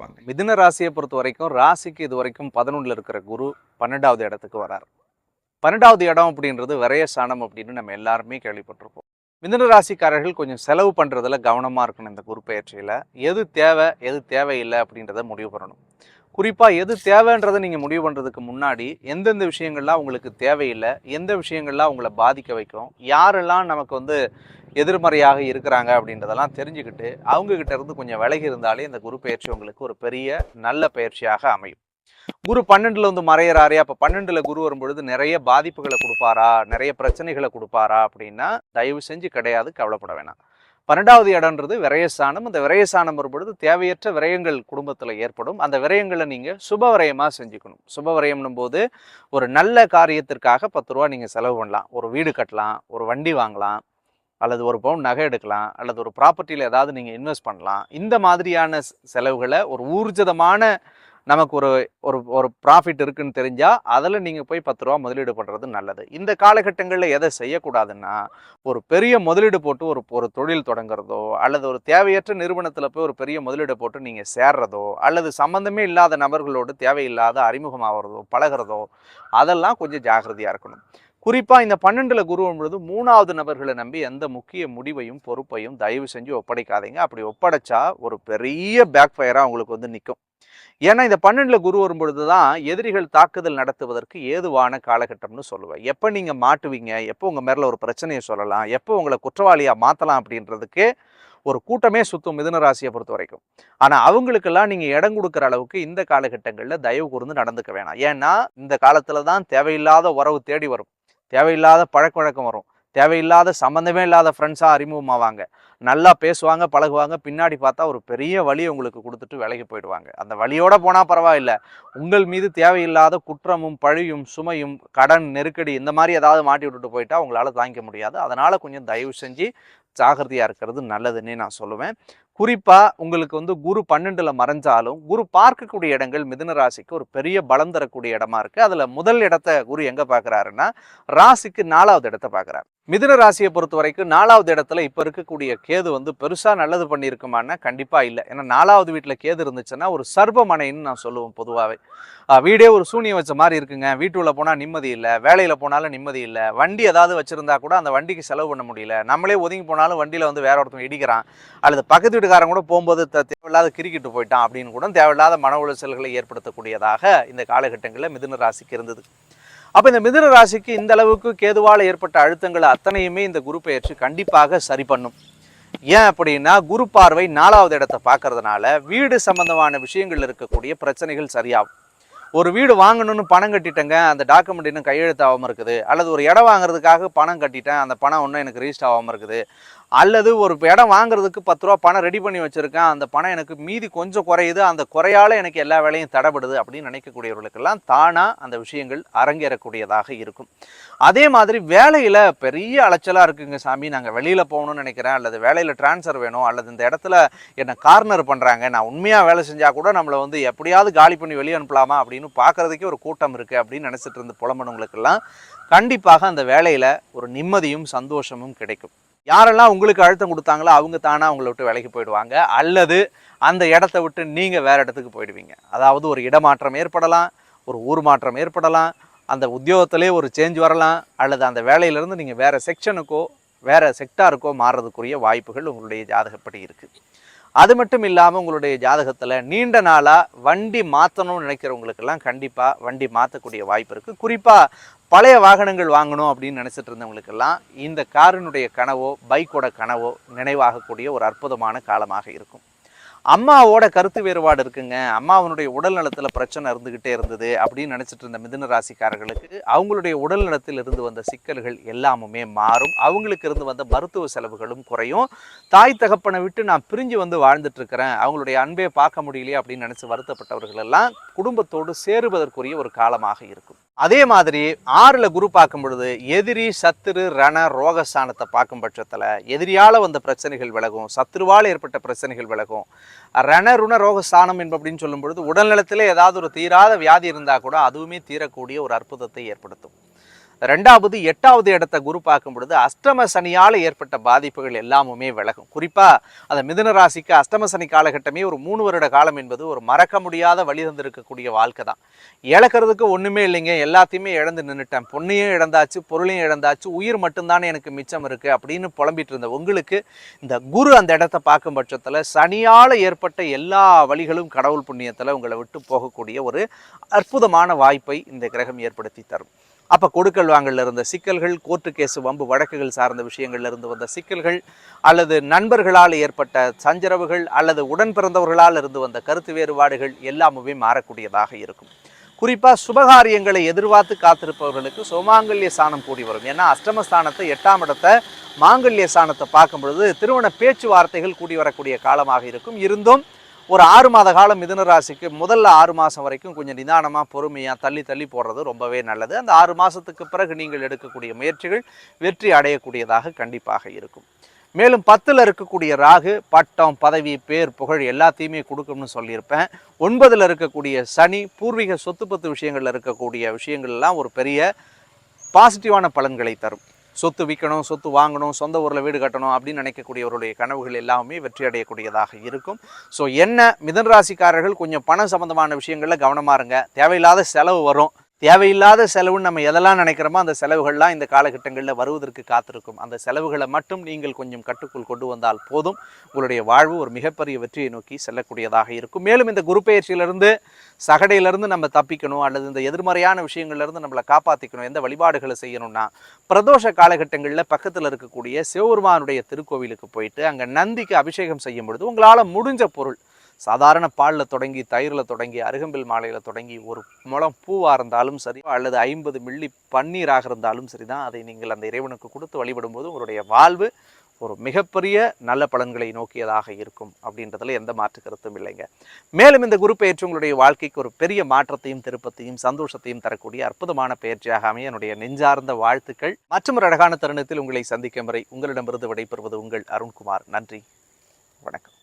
சொல்லுவாங்க மிதுன ராசியை பொறுத்த வரைக்கும் ராசிக்கு இது வரைக்கும் பதினொன்றில் இருக்கிற குரு பன்னெண்டாவது இடத்துக்கு வரார். பன்னெண்டாவது இடம் அப்படின்றது விரைய சாணம் அப்படின்னு நம்ம எல்லாருமே கேள்விப்பட்டிருப்போம். மிதுன ராசிக்காரர்கள் கொஞ்சம் செலவு பண்ணுறதுல கவனமாக இருக்கணும் இந்த குரு பயிற்சியில். எது தேவை எது தேவையில்லை அப்படின்றத முடிவு பண்ணணும். குறிப்பாக எது தேவைன்றதை நீங்கள் முடிவு பண்ணுறதுக்கு முன்னாடி எந்தெந்த விஷயங்கள்லாம் உங்களுக்கு தேவையில்லை எந்த விஷயங்கள்லாம் உங்களை பாதிக்க வைக்கும் யாரெல்லாம் நமக்கு வந்து எதிர்மறையாக இருக்கிறாங்க அப்படின்றதெல்லாம் தெரிஞ்சுக்கிட்டு அவங்ககிட்ட இருந்து கொஞ்சம் விலகி இருந்தாலே இந்த குரு பயிற்சி உங்களுக்கு ஒரு பெரிய நல்ல பயிற்சியாக அமையும். குரு பன்னெண்டுல வந்து மறையிறாரே அப்ப பன்னெண்டுல குரு வரும்பொழுது நிறைய பாதிப்புகளை கொடுப்பாரா? நிறைய பிரச்சனைகளை கொடுப்பாரா அப்படின்னா தயவு செஞ்சு கிடையாது கவலைப்பட வேணாம். பன்னெண்டாவது இடம்ன்றது விரயஸ்தானம். அந்த விரயஸ்தானம் வரும்பொழுது தேவையற்ற விரயங்கள் குடும்பத்தில் ஏற்படும். அந்த விரயங்களை நீங்கள் சுப விரயமாக செஞ்சுக்கணும். சுப விரயம்னும் போது ஒரு நல்ல காரியத்திற்காக பத்து ரூபா நீங்கள் செலவு பண்ணலாம். ஒரு வீடு கட்டலாம் ஒரு வண்டி வாங்கலாம் அல்லது ஒரு பவுன் நகை எடுக்கலாம் அல்லது ஒரு ப்ராப்பர்ட்டியில் ஏதாவது நீங்கள் இன்வெஸ்ட் பண்ணலாம். இந்த மாதிரியான செலவுகளை ஒரு ஊர்ஜிதமான நமக்கு ஒரு ஒரு ஒரு ப்ராஃபிட் இருக்குன்னு தெரிஞ்சால் அதில் நீங்கள் போய் பத்து ரூபா முதலீடு பண்ணுறது நல்லது. இந்த காலகட்டங்களில் எதை செய்யக்கூடாதுன்னா ஒரு பெரிய முதலீடு போட்டு ஒரு ஒரு தொழில் தொடங்குறதோ அல்லது ஒரு தேவையற்ற நிறுவனத்தில் போய் ஒரு பெரிய முதலீடு போட்டு நீங்கள் சேர்றதோ அல்லது சம்மந்தமே இல்லாத நபர்களோடு தேவையில்லாத அறிமுகமாகிறதோ பழகுறதோ அதெல்லாம் கொஞ்சம் ஜாக்கிரதையாக இருக்கணும். குறிப்பாக இந்த பன்னெண்டில் குருவும் பொழுது மூணாவது நபர்களை நம்பி எந்த முக்கிய முடிவையும் பொறுப்பையும் தயவு செஞ்சு ஒப்படைக்காதீங்க. அப்படி ஒப்படைச்சா ஒரு பெரிய பேக் ஃபயராக உங்களுக்கு வந்து நிற்கும் ஏன்னா இந்த பன்னெண்டில் குரு வரும்பொழுது தான் எதிரிகள் தாக்குதல் நடத்துவதற்கு ஏதுவான காலகட்டம்னு சொல்லுவேன் எப்போ நீங்கள் மாட்டுவீங்க? எப்போ உங்கள் மேரில் ஒரு பிரச்சனையை சொல்லலாம்? எப்போ உங்களை குற்றவாளியாக மாற்றலாம் அப்படின்றதுக்கு ஒரு கூட்டமே சுத்தும் மிதுன ராசியை பொறுத்த வரைக்கும் ஆனால் அவங்களுக்கெல்லாம் நீங்கள் இடம் கொடுக்குற அளவுக்கு இந்த காலகட்டங்களில் தயவு கூர்ந்து நடந்துக்க வேணாம். ஏன்னா இந்த காலத்தில் தான் தேவையில்லாத உறவு தேடி வரும். தேவையில்லாத பழக்க வழக்கம் வரும். தேவையில்லாத சம்மந்தமே இல்லாத ஃப்ரெண்ட்ஸாக அறிமுகமாவாங்க. நல்லா பேசுவாங்க பழகுவாங்க பின்னாடி பார்த்தா ஒரு பெரிய வழி உங்களுக்கு கொடுத்துட்டு விலகி போயிடுவாங்க. அந்த வழியோட போனால் பரவாயில்ல. உங்கள் மீது தேவையில்லாத குற்றமும் பழியும் சுமையும் கடன் நெருக்கடி இந்த மாதிரி ஏதாவது மாட்டி விட்டுட்டு போயிட்டா உங்களால் தாங்கிக்க முடியாது. அதனால் கொஞ்சம் தயவு செஞ்சு ஜாகிரதையாக இருக்கிறது நல்லதுன்னே நான் சொல்லுவேன். குறிப்பாக உங்களுக்கு வந்து குரு பன்னெண்டில் மறைஞ்சாலும் குரு பார்க்கக்கூடிய இடங்கள் மிதுன ராசிக்கு ஒரு பெரிய பலம் தரக்கூடிய இடமா இருக்குது அதில் முதல் இடத்த குரு எங்கே பார்க்குறாருன்னா ராசிக்கு நாலாவது இடத்த பார்க்குறாரு மிதுன ராசியை பொறுத்த வரைக்கும் நாலாவது இடத்துல இப்போ இருக்கக்கூடிய கேது வந்து பெருசாக நல்லது பண்ணியிருக்குமானா கண்டிப்பாக இல்லை. ஏன்னா நாலாவது வீட்டில் கேது இருந்துச்சுன்னா ஒரு சர்பமனைன்னு நான் சொல்லுவோம் பொதுவாகவே வீடே ஒரு சூனியம் வச்ச மாதிரி இருக்குங்க. வீட்டுள்ள போனால் நிம்மதி இல்லை வேலையில் போனாலும் நிம்மதி இல்லை வண்டி ஏதாவது வச்சுருந்தா கூட அந்த வண்டிக்கு செலவு பண்ண முடியல. நம்மளே ஒதுங்கி போனாலும் வண்டியில் வந்து வேற ஒருத்தவங்க இடிக்கிறான். அல்லது பக்கத்து வீட்டுக்காரன் கூட போகும்போது தேவையில்லாத கிரிக்கிட்டு போயிட்டான் அப்படின்னு கூட தேவையில்லாத மன உளைச்சல்களை ஏற்படுத்தக்கூடியதாக இந்த காலகட்டங்களில் மிதுன ராசிக்கு இருந்தது. அப்போ இந்த மிதுன ராசிக்கு இந்த அளவுக்கு கேதுவால் ஏற்பட்ட அழுத்தங்களை அத்தனையுமே இந்த குரு பெயர்ச்சி கண்டிப்பாக சரி பண்ணும். ஏன் அப்படின்னா குரு பார்வை நாலாவது இடத்தை பார்க்கறதுனால வீடு சம்பந்தமான விஷயங்கள் இருக்கக்கூடிய பிரச்சனைகள் சரியாகும். ஒரு வீடு வாங்கணும்னு பணம் கட்டிட்டேங்க அந்த டாக்குமெண்ட் இன்னும் கையெழுத்தாகாமல் இருக்குது. அல்லது ஒரு இடம் வாங்குறதுக்காக பணம் கட்டிட்டேன் அந்த பணம் இன்னும் எனக்கு ரீஸ்ட் ஆகாமல் இருக்குது. அல்லது ஒரு இடம் வாங்குறதுக்கு பத்து ரூபா பணம் ரெடி பண்ணி வச்சுருக்கேன் அந்த பணம் எனக்கு மீதி கொஞ்சம் குறையுது அந்த குறையால் எனக்கு எல்லா வேலையும் தடைபடுது அப்படின்னு நினைக்கக்கூடியவர்களுக்கெல்லாம் தானாக அந்த விஷயங்கள் அரங்கேறக்கூடியதாக இருக்கும். அதே மாதிரி வேலையில் பெரிய அலைச்சலாக இருக்குங்க சாமி. நாங்கள் வெளியில் போகணும்னு நினைக்கிறேன் அல்லது வேலையில் ட்ரான்ஸ்ஃபர் வேணும் அல்லது இந்த இடத்துல என்னை கார்னர் பண்ணுறாங்க நான் உண்மையாக வேலை செஞ்சால் கூட நம்மளை வந்து எப்படியாவது காலி பண்ணி வெளியே அனுப்பலாமா அப்படின்னு பார்க்கறதுக்கே ஒரு கூட்டம் இருக்குது அப்படின்னு நினச்சிட்டு இருந்து புலம்பனவங்களுக்கெல்லாம் கண்டிப்பாக அந்த வேலையில் ஒரு நிம்மதியும் சந்தோஷமும் கிடைக்கும். யாரெல்லாம் உங்களுக்கு அழுத்தம் கொடுத்தாங்களோ அவங்க தானாக அவங்கள விட்டு விலைக்கு போயிடுவாங்க. அல்லது அந்த இடத்த விட்டு நீங்கள் வேறு இடத்துக்கு போயிடுவீங்க. அதாவது ஒரு இடமாற்றம் ஏற்படலாம் ஒரு ஊர் மாற்றம் ஏற்படலாம் அந்த உத்தியோகத்திலே ஒரு சேஞ்ச் வரலாம் அல்லது அந்த வேலையிலேருந்து நீங்கள் வேறு செக்ஷனுக்கோ வேறு செக்டாருக்கோ மாறுறதுக்குரிய வாய்ப்புகள் உங்களுடைய ஜாதகப்படி இருக்குது அது மட்டும் இல்லாமல் உங்களுடைய ஜாதகத்தில் நீண்ட நாளாக வண்டி மாற்றணும்னு நினைக்கிறவங்களுக்கெல்லாம் கண்டிப்பாக வண்டி மாற்றக்கூடிய வாய்ப்பு இருக்குது குறிப்பாக பழைய வாகனங்கள் வாங்கணும் அப்படின்னு நினச்சிட்டு இருந்தவங்களுக்கெல்லாம் இந்த காரினுடைய கனவோ பைக்கோட கனவோ நினைவாகக்கூடிய ஒரு அற்புதமான காலமாக இருக்கும். அம்மாவோட கருத்து வேறுபாடு இருக்குங்க. அம்மாவனுடைய உடல் நலத்தில் பிரச்சனை இருந்துக்கிட்டே இருந்தது அப்படின்னு நினச்சிட்டு இருந்த மிதுன ராசிக்காரர்களுக்கு அவங்களுடைய உடல் நலத்தில் இருந்து வந்த சிக்கல்கள் எல்லாமுமே மாறும். அவங்களுக்கு இருந்து வந்த மருத்துவ செலவுகளும் குறையும். தாய் தகப்பனை விட்டு நான் பிரிஞ்சு வந்து வாழ்ந்துட்டு இருக்கிறேன். அவங்களுடைய அன்பே பார்க்க முடியலையே அப்படின்னு நினச்சி வருத்தப்பட்டவர்கள் எல்லாம் குடும்பத்தோடு சேருவதற்குரிய ஒரு காலமாக இருக்கும். அதே மாதிரி ஆறில் குரு பார்க்கும் பொழுது எதிரி சத்துரு ரண ரோகஸ்தானத்தை பார்க்கும் பட்சத்தில் எதிரியால் வந்த பிரச்சனைகள் விலகும் சத்துருவால் ஏற்பட்ட பிரச்சனைகள் விலகும். ரண ருண ரோகஸ்தானம் என்ப அப்படின்னு சொல்லும் பொழுது உடல்நலத்திலே ஏதாவது ஒரு தீராத வியாதி இருந்தால் கூட அதுவுமே தீரக்கூடிய ஒரு அற்புதத்தை ஏற்படுத்தும். ரெண்டாவது எட்டாவது இடத்த குரு பார்க்கும் பொழுது அஷ்டம சனியால் ஏற்பட்ட பாதிப்புகள் எல்லாமுமே விலகும். குறிப்பாக அந்த மிதுன ராசிக்கு அஷ்டம சனி காலகட்டமே ஒரு மூணு வருட காலம் என்பது ஒரு மறக்க முடியாத வழி தந்திருக்கக்கூடிய வாழ்க்கை தான். இழக்கிறதுக்கு ஒன்றுமே இல்லைங்க. எல்லாத்தையுமே இழந்து நின்றுட்டேன் பொண்ணையும் இழந்தாச்சு பொருளையும் இழந்தாச்சு உயிர் மட்டும்தானே எனக்கு மிச்சம் இருக்குது அப்படின்னு புலம்பிட்டு இருந்த உங்களுக்கு இந்த குரு அந்த இடத்த பார்க்கும் பட்சத்தில் சனியால் ஏற்பட்ட எல்லா வழிகளும் கடவுள் புண்ணியத்தில் உங்களை விட்டு போகக்கூடிய ஒரு அற்புதமான வாய்ப்பை இந்த கிரகம் ஏற்படுத்தி தரும். அப்போ கொடுக்கல் வாங்கல இருந்த சிக்கல்கள் கோர்ட்டு கேஸ் வம்பு வழக்குகள் சார்ந்த விஷயங்கள்ல இருந்து வந்த சிக்கல்கள் அல்லது நண்பர்களால் ஏற்பட்ட சஞ்சரவுகள் அல்லது உடன் பிறந்தவர்களால் இருந்து வந்த கருத்து வேறுபாடுகள் எல்லாமுமே மாறக்கூடியதாக இருக்கும். குறிப்பாக சுபகாரியங்களை எதிர்பார்த்து காத்திருப்பவர்களுக்கு சோமாங்கல்ய சாணம் கூடி வரும். ஏன்னா அஷ்டமஸ்தானத்தை எட்டாம் இடத்தை மாங்கல்ய சாணத்தை பார்க்கும் பொழுது திருமண பேச்சுவார்த்தைகள் கூடி வரக்கூடிய காலமாக இருக்கும். இருந்தும் ஒரு ஆறு மாத காலம் மிதுன ராசிக்கு முதல்ல ஆறு மாதம் வரைக்கும் கொஞ்சம் நிதானமாக பொறுமையாக தள்ளி தள்ளி போடுறது ரொம்பவே நல்லது. அந்த ஆறு மாதத்துக்கு பிறகு நீங்கள் எடுக்கக்கூடிய முயற்சிகள் வெற்றி அடையக்கூடியதாக கண்டிப்பாக இருக்கும். மேலும் பத்தில் இருக்கக்கூடிய ராகு பட்டம் பதவி பேர் புகழ் எல்லாத்தையுமே கொடுக்கும்னு சொல்லியிருப்பேன். ஒன்பதில் இருக்கக்கூடிய சனி பூர்வீக சொத்து பத்து விஷயங்களில் இருக்கக்கூடிய விஷயங்கள்லாம் ஒரு பெரிய பாசிட்டிவான பலன்களை தரும். சொத்து விற்கணும் சொத்து வாங்கணும் சொந்த ஊரில் வீடு கட்டணும் அப்படின்னு நினைக்கக்கூடியவருடைய கனவுகள் எல்லாமே வெற்றி அடையக்கூடியதாக இருக்கும். ஸோ என்ன மிதன் ராசிக்காரர்கள் கொஞ்சம் பணம் சம்பந்தமான விஷயங்களில் கவனமாக இருங்க. தேவையில்லாத செலவு வரும். தேவையில்லாத செலவுன்னு நம்ம எதெல்லாம் நினைக்கிறோமோ அந்த செலவுகள்லாம் இந்த காலகட்டங்களில் வருவதற்கு காத்திருக்கும். அந்த செலவுகளை மட்டும் நீங்கள் கொஞ்சம் கட்டுக்குள் கொண்டு வந்தால் போதும். உங்களுடைய வாழ்வு ஒரு மிகப்பெரிய வெற்றியை நோக்கி செல்லக்கூடியதாக இருக்கும். மேலும் இந்த குரு பயிற்சியிலிருந்து சகடையிலிருந்து நம்ம தப்பிக்கணும் அல்லது இந்த எதிர்மறையான விஷயங்கள்லேருந்து நம்மளை காப்பாற்றிக்கணும் எந்த வழிபாடுகளை செய்யணும்னா பிரதோஷ காலகட்டங்களில் பக்கத்தில் இருக்கக்கூடிய சிவபெருமானுடைய திருக்கோவிலுக்கு போயிட்டு அங்கே நந்திக்கு அபிஷேகம் செய்யும் பொழுது உங்களால் முடிஞ்ச பொருள் சாதாரண பாலில் தொடங்கி தயிரில் தொடங்கி அருகம்பில் மாலையில் தொடங்கி ஒரு முளம் பூவாக இருந்தாலும் சரி அல்லது ஐம்பது மில்லி பன்னீராக இருந்தாலும் சரி தான் அதை நீங்கள் அந்த இறைவனுக்கு கொடுத்து வழிபடும்போது உங்களுடைய வாழ்வு ஒரு மிகப்பெரிய நல்ல பலன்களை நோக்கியதாக இருக்கும் அப்படின்றதுல எந்த மாற்று கருத்தும் இல்லைங்க. மேலும் இந்த குரு பயிற்சி உங்களுடைய வாழ்க்கைக்கு ஒரு பெரிய மாற்றத்தையும் திருப்பத்தையும் சந்தோஷத்தையும் தரக்கூடிய அற்புதமான பயிற்சியாக அமைய என்னுடைய நெஞ்சார்ந்த வாழ்த்துக்கள். மற்றும் ஒரு அழகான தருணத்தில் உங்களை சந்திக்கும் வரை உங்களிடமிருந்து விடைபெறுவது உங்கள் அருண்குமார். நன்றி. வணக்கம்.